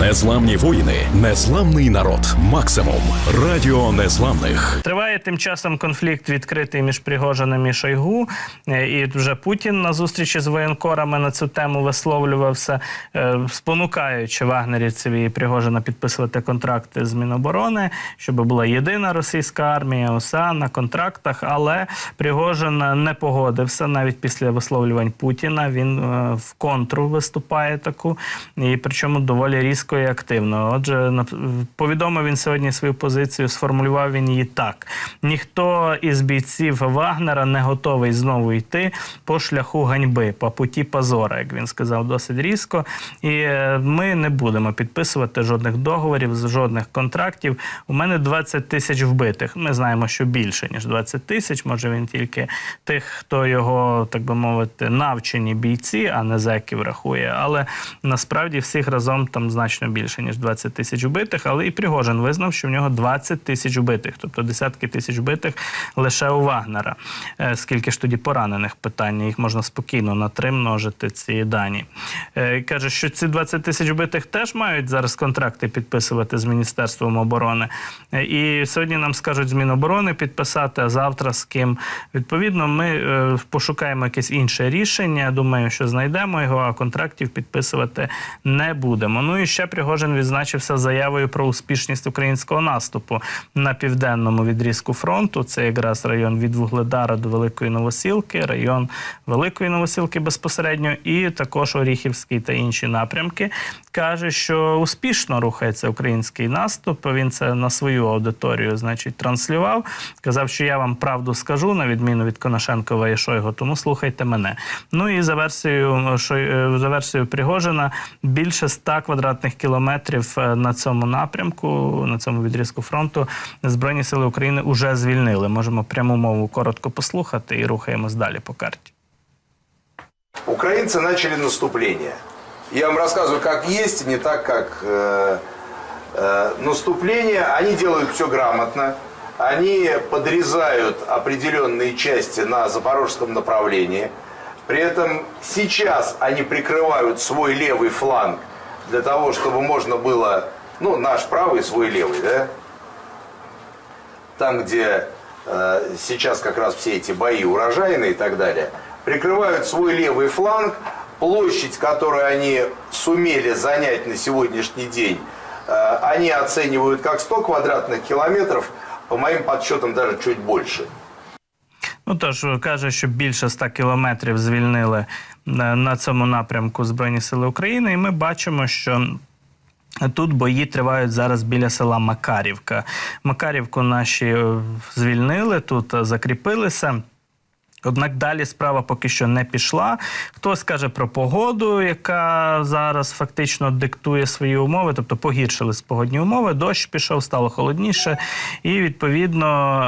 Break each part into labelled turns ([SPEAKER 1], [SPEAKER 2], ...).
[SPEAKER 1] Незламні воїни, незламний народ. Максимум радіо незламних.
[SPEAKER 2] Триває тим часом конфлікт відкритий між Пригожиним і Шойгу. Е, І вже Путін на зустрічі з воєнкорами на цю тему висловлювався, е, спонукаючи вагнерівців і Пригожина підписувати контракти з Міноборони, щоб була єдина російська армія ОСА на контрактах. Але Пригожин не погодився навіть після висловлювань Путіна. Він е, в контру виступає таку, і причому доволі різко і активно. Отже, повідомив він сьогодні свою позицію, сформулював він її так: ніхто із бійців Вагнера не готовий знову йти по шляху ганьби, по путі позора, як він сказав, досить різко. І е, ми не будемо підписувати жодних договорів, жодних контрактів. У мене 20 тисяч вбитих. Ми знаємо, що більше ніж 20 тисяч. Може він тільки тих, хто його, так би мовити, навчені бійці, а не зеків рахує. Але насправді всіх разом там значно більше ніж 20 тисяч вбитих. Але і Пригожин визнав, що в нього 20 тисяч вбитих, тобто десятки тисяч вбитих лише у Вагнера. Е, Скільки ж тоді поранених питання? Їх можна спокійно на три множити ці дані. Е, Каже, що ці 20 тисяч вбитих теж мають зараз контракти підписувати з Міністерством оборони. Е, І сьогодні нам скажуть з Міноборони підписати, а завтра з ким. Відповідно, ми пошукаємо якесь інше рішення. Думаю, що знайдемо його, а контрактів підписувати не будемо. Ну і ще Пригожин відзначився заявою про успішність українського наступу на південному відрізку фронту. Це якраз район від Вугледара до Великої Новосілки, район Великої Новосілки безпосередньо, і також Оріхівський та інші напрямки. Каже, що успішно рухається український наступ. Він це на свою аудиторію, значить, транслював. Казав, що я вам правду скажу, на відміну від Конашенкова і Шойго, тому слухайте мене. Ну і за версією е, за версією Пригожина більше 100 квадратних кілометрів е, на цьому напрямку, на цьому відрізку фронту, Збройні сили України вже звільнили. Можемо пряму мову коротко послухати і рухаємось далі по карті.
[SPEAKER 3] Украинцы начали наступление. Я вам рассказываю, как есть, не так, как э, э, наступление. Они делают все грамотно. Они подрезают определенные части на запорожском направлении. При этом сейчас они прикрывают свой левый фланг для того, чтобы можно было, ну, наш правый, свой левый, да? Там, где э, сейчас как раз все эти бои урожайные и так далее, прикрывают свой левый фланг, площадь, которую они сумели занять на сегодняшний день, э, они оценивают как 100 квадратных километров, по моим подсчетам даже чуть больше.
[SPEAKER 2] Ну тож каже, що більше 100 кілометрів звільнили на, цьому напрямку Збройні Сили України, і ми бачимо, що. Тут бої тривають зараз біля села Макарівка. Макарівку наші е, звільнили, тут е, закріпилися. Однак далі справа поки що не пішла. Хтось каже про погоду, яка зараз фактично диктує свої умови, тобто погіршились погодні умови. Дощ пішов, стало холодніше, і відповідно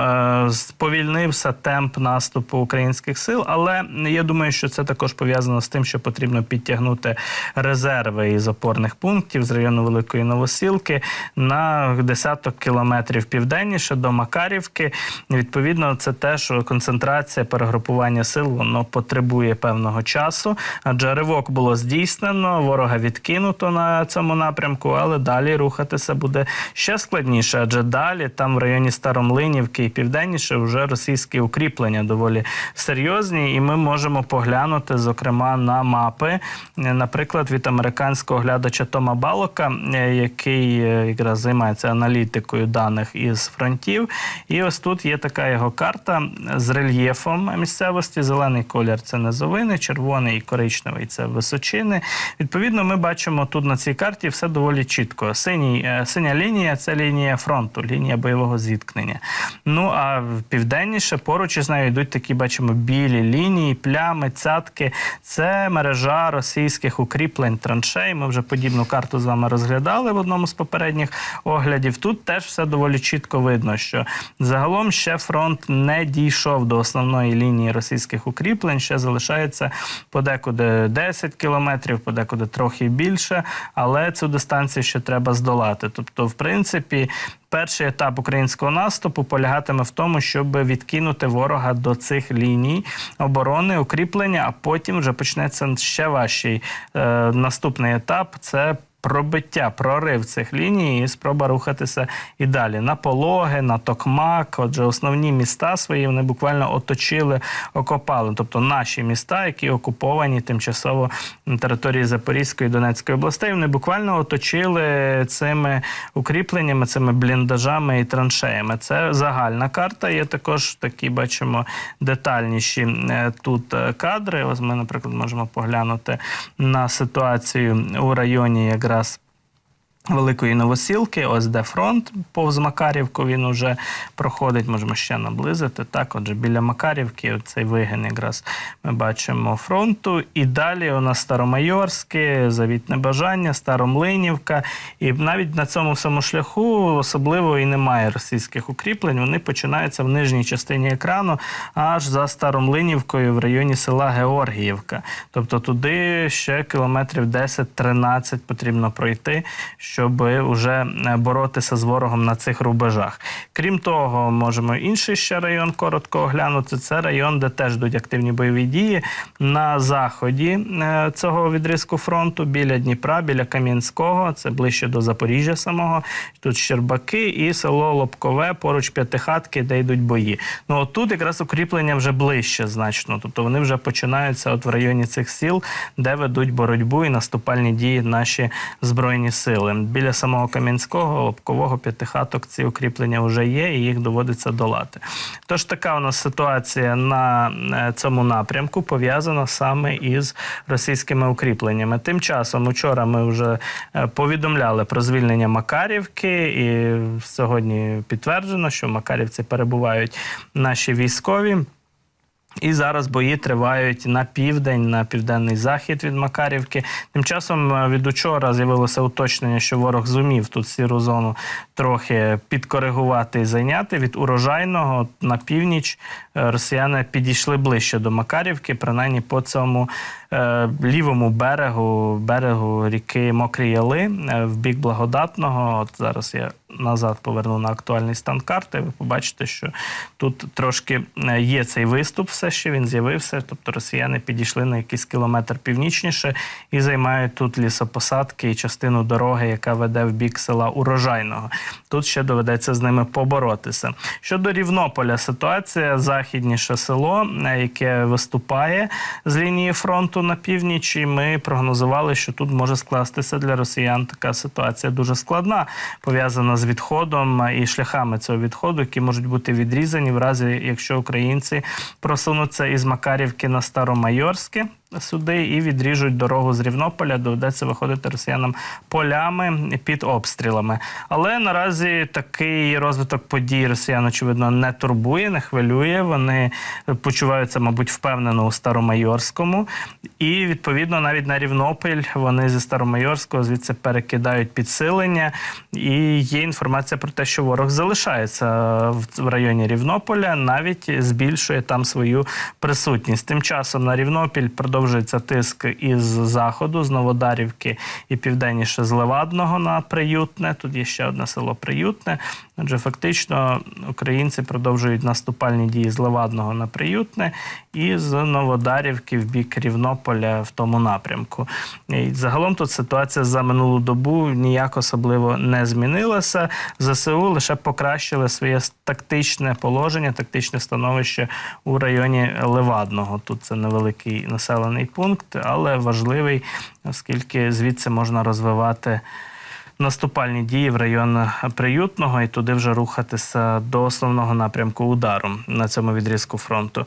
[SPEAKER 2] е, сповільнився темп наступу українських сил. Але я думаю, що це також пов'язано з тим, що потрібно підтягнути резерви із опорних пунктів з району Великої Новосілки на десяток кілометрів південніше до Макарівки. Відповідно, це теж концентрація перегрупування сил воно потребує певного часу, адже ривок було здійснено, ворога відкинуто на цьому напрямку, але далі рухатися буде ще складніше, адже далі там в районі Старомлинівки і південніше вже російські укріплення доволі серйозні, і ми можемо поглянути, зокрема, на мапи, наприклад, від американського глядача Тома Балока, який е, якраз займається аналітикою даних із фронтів. І ось тут є така його карта з рельєфом місцевості. Зелений колір це низовини, червоний і коричневий це височини. Відповідно, ми бачимо тут на цій карті все доволі чітко. Синій, е, синя лінія це лінія фронту, лінія бойового зіткнення. Ну а південніше поруч із нею йдуть такі, бачимо, білі лінії, плями, цятки. Це мережа російських укріплень траншей. Ми вже подібну карту з вами розглядали в одному з попередніх оглядів. Тут теж все доволі чітко видно, що загалом ще фронт не дійшов до основної лінії російських укріплень. Ще залишається подекуди 10 кілометрів, подекуди трохи більше, але цю дистанцію ще треба здолати. Тобто, в принципі. Перший етап українського наступу полягатиме в тому, щоб відкинути ворога до цих ліній оборони, укріплення, а потім вже почнеться ще важчий е, наступний етап це пробиття, прорив цих ліній і спроба рухатися і далі. На Пологи, на Токмак, отже, основні міста свої вони буквально оточили, окопали. Тобто наші міста, які окуповані тимчасово на території Запорізької і Донецької областей, вони буквально оточили цими укріпленнями, цими бліндажами і траншеями. Це загальна карта. Є також такі, бачимо, детальніші е, тут е, кадри. Ось ми, наприклад, можемо поглянути на ситуацію у районі якраз. teraz. Великої новосілки, ось де фронт повз Макарівку він уже проходить. Можемо ще наблизити. Так, отже, біля Макарівки, цей вигин якраз ми бачимо фронту. І далі у нас Старомайорське, Завітне Бажання, Старомлинівка. І навіть на цьому всьому шляху особливо і немає російських укріплень. Вони починаються в нижній частині екрану, аж за Старомлинівкою в районі села Георгіївка. Тобто туди ще кілометрів 10-13 потрібно пройти щоб вже боротися з ворогом на цих рубежах. Крім того, можемо інший ще район коротко оглянути. Це район, де теж йдуть активні бойові дії на заході е, цього відрізку фронту, біля Дніпра, біля Кам'янського. Це ближче до Запоріжжя самого. Тут Щербаки і село Лобкове, поруч п'ятихатки, де йдуть бої. Ну от тут якраз укріплення вже ближче значно. Тобто вони вже починаються от в районі цих сіл, де ведуть боротьбу і наступальні дії наші збройні сили. Біля самого Кам'янського, Лобкового, п'ятихаток ці укріплення вже є, і їх доводиться долати. Тож така у нас ситуація на е, цьому напрямку пов'язана саме із російськими укріпленнями. Тим часом, учора ми вже е, повідомляли про звільнення Макарівки, і сьогодні підтверджено, що в Макарівці перебувають наші військові. І зараз бої тривають на південь, на південний захід від Макарівки. Тим часом е, від учора з'явилося уточнення, що ворог зумів тут сіру зону трохи підкоригувати і зайняти. Від урожайного на північ е, росіяни підійшли ближче до Макарівки, принаймні по цьому е, лівому берегу, берегу ріки Мокрі Яли в бік благодатного. От зараз я назад поверну на актуальний стан карти. Ви побачите, що тут трошки е, є цей виступ, все ще він з'явився. Тобто росіяни підійшли на якийсь кілометр північніше і займають тут лісопосадки і частину дороги, яка веде в бік села Урожайного. Тут ще доведеться з ними поборотися. Щодо Рівнополя, ситуація західніше село, е, яке виступає з лінії фронту на північ. І ми прогнозували, що тут може скластися для росіян така ситуація дуже складна, пов'язана з відходом і шляхами цього відходу, які можуть бути відрізані в разі, якщо українці просунуться із Макарівки на Старомайорське. Сюди і відріжуть дорогу з Рівнополя, доведеться виходити росіянам полями під обстрілами. Але наразі такий розвиток подій росіян, очевидно, не турбує, не хвилює. Вони почуваються, мабуть, впевнено у Старомайорському. І відповідно навіть на Рівнопіль вони зі Старомайорського звідси перекидають підсилення. І є інформація про те, що ворог залишається в районі Рівнополя, навіть збільшує там свою присутність. Тим часом на Рівнопіль продовжується тиск із заходу, з Новодарівки і південніше з Левадного на Приютне. Тут є ще одне село Приютне. Отже, фактично українці продовжують наступальні дії з Левадного на Приютне і з Новодарівки в бік Рівнополя в тому напрямку. І загалом тут ситуація за минулу добу ніяк особливо не змінилася. ЗСУ лише покращили своє тактичне положення, тактичне становище у районі Левадного. Тут це невеликий населений пункт, але важливий, оскільки звідси можна розвивати наступальні дії в район Приютного і туди вже рухатися до основного напрямку удару на цьому відрізку фронту.